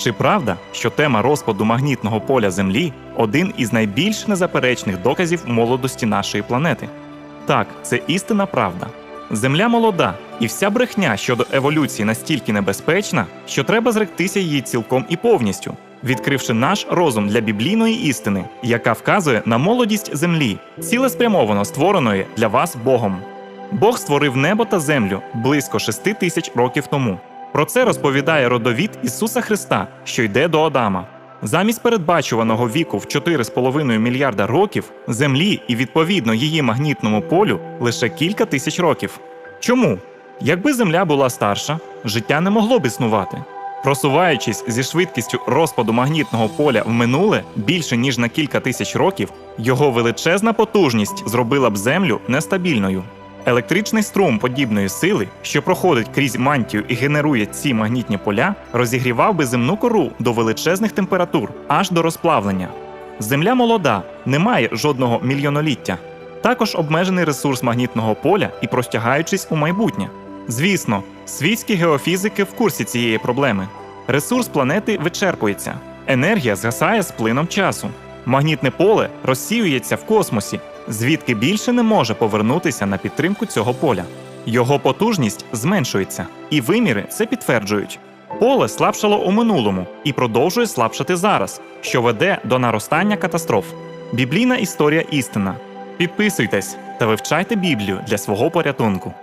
Чи правда, що тема розпаду магнітного поля Землі один із найбільш незаперечних доказів молодості нашої планети? Так, це істинна правда. Земля молода, і вся брехня щодо еволюції настільки небезпечна, що треба зректися її цілком і повністю, відкривши наш розум для біблійної істини, яка вказує на молодість землі, цілеспрямовано створеної для вас Богом. Бог створив небо та землю близько шести тисяч років тому. Про це розповідає родовід Ісуса Христа, що йде до Адама. Замість передбачуваного віку в 4,5 мільярда років землі і відповідно її магнітному полю лише кілька тисяч років. Чому? Якби земля була старша, життя не могло б існувати. Просуваючись зі швидкістю розпаду магнітного поля в минуле більше ніж на кілька тисяч років, його величезна потужність зробила б землю нестабільною. Електричний струм подібної сили, що проходить крізь мантію і генерує ці магнітні поля, розігрівав би земну кору до величезних температур аж до розплавлення. Земля молода, не має жодного мільйоноліття. Також обмежений ресурс магнітного поля і простягаючись у майбутнє. Звісно, світські геофізики в курсі цієї проблеми. Ресурс планети вичерпується, енергія згасає з плином часу. Магнітне поле розсіюється в космосі, звідки більше не може повернутися на підтримку цього поля. Його потужність зменшується, і виміри це підтверджують. Поле слабшало у минулому і продовжує слабшати зараз, що веде до наростання катастроф. Біблійна історія істина. Підписуйтесь та вивчайте Біблію для свого порятунку.